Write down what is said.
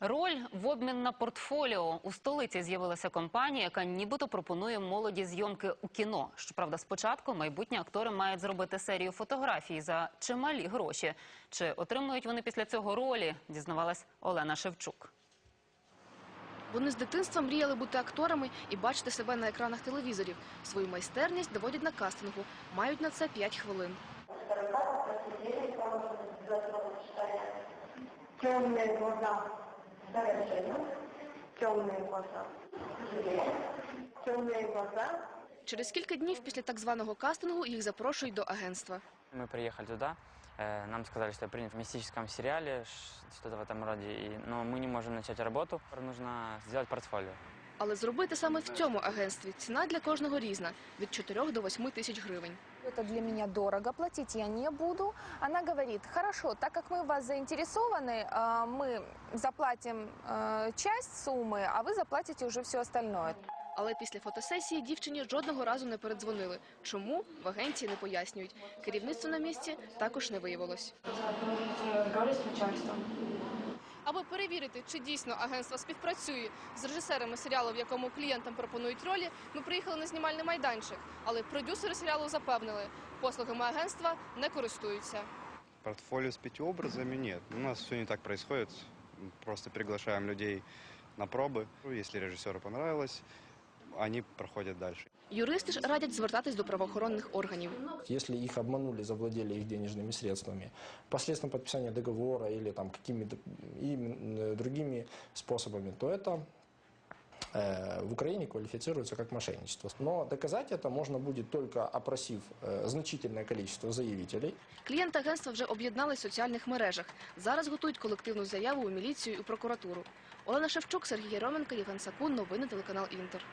Роль в обмін на портфоліо у столиці з'явилася компанія, яка нібито пропонує молоді зйомки у кіно. Щоправда, спочатку майбутні актори мають зробити серію фотографій за чималі гроші. Чи отримують вони після цього ролі? Дізнавалась Олена Шевчук. Вони з дитинства мріяли бути акторами і бачити себе на екранах телевізорів. Свою майстерність доводять на кастингу. Мають на це 5 хвилин. Темные глаза совершенно. Темные глаза. Темные глаза. Через кілька днів після так званого кастингу їх запрошують до агентства. Мы приехали туда, э, нам сказали, что я принят в мистическом сериале, ш- что-то в этом роде, и, но мы не можем начать работу, нужно сделать портфолио. Але зробити саме в цьому агентстві ціна для кожного різна – від 4 до 8 тисяч гривень. Это для меня дорого, платить я не буду. Она говорит, хорошо, так как мы в вас заинтересованы, э, мы заплатим э, часть суммы, а вы заплатите уже все остальное. Але після фотосесії дівчині жодного разу не передзвонили. Чому? В агенції не пояснюють. Керівництво на місці також не виявилось. Перевірити, чи дійсно агентство співпрацює з режисерами серіалу, в якому клієнтам пропонують ролі, ми приїхали на знімальний майданчик. Але продюсери серіалу запевнили, послугами агентства не користуються. Портфолио с пятью образами нет. У нас все не так происходит. Просто приглашаем людей на пробы. Если режиссеру понравилось, они проходят дальше. Юристи ж радять звертатись до правоохоронних органів. Если их обманули, завладели их денежными средствами, посредством подписания договора или там какими-то им, э, другими способами, то это э, в Украине квалифицируется как мошенничество. Но доказать это можно будет только опросив э, значительное количество заявителей. Клієнти агентства вже об'єднались в соціальних мережах. Зараз готують колективну заяву у міліцію і прокуратуру. Олена Шевчук, Сергій Яроменко, Євген Сакун. Новини телеканал Інтер.